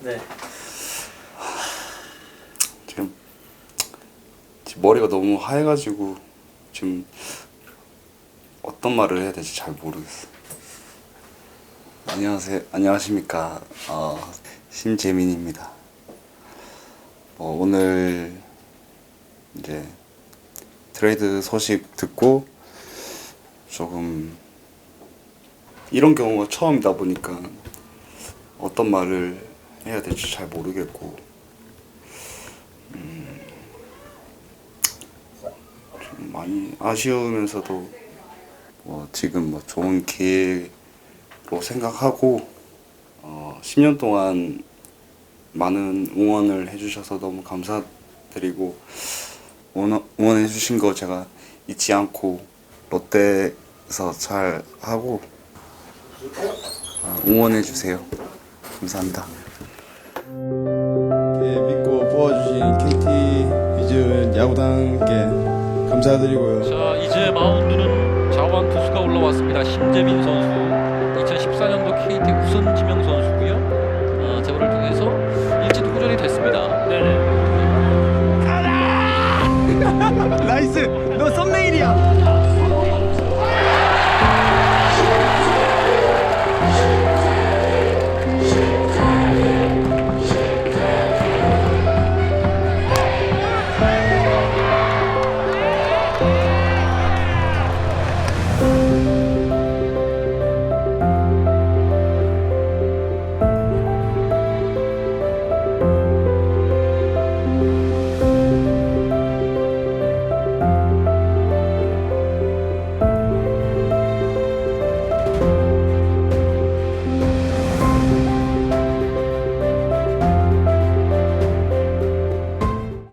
네. 지금 지금 머리가 너무 하얘가지고 지금 어떤 말을 해야 될지 잘 모르겠어. 안녕하세요. 안녕하십니까. 어, 심재민입니다. 뭐 오늘 이제 트레이드 소식 듣고 조금 이런 경우가 처음이다 보니까 어떤 말을 해야 될지 잘 모르겠고 좀 많이 아쉬우면서도 뭐 지금 뭐 좋은 기회로 생각하고 어 10년 동안 많은 응원을 해주셔서 너무 감사드리고 응원, 응원해주신 거 제가 잊지 않고 롯데에서 잘 하고 어, 응원해주세요. 감사합니다. 네, 믿고 뽑아주신 KT 이즈 야구단께 감사드리고요. 자 이제 마운드는 좌완 투수가 올라왔습니다. 심재민 선수 2014년도 KT 우선 지명 선수고요. 어, 아, 제보를 통해서 일찍 후전이 됐습니다. 네네. 나이스. 너 썸네.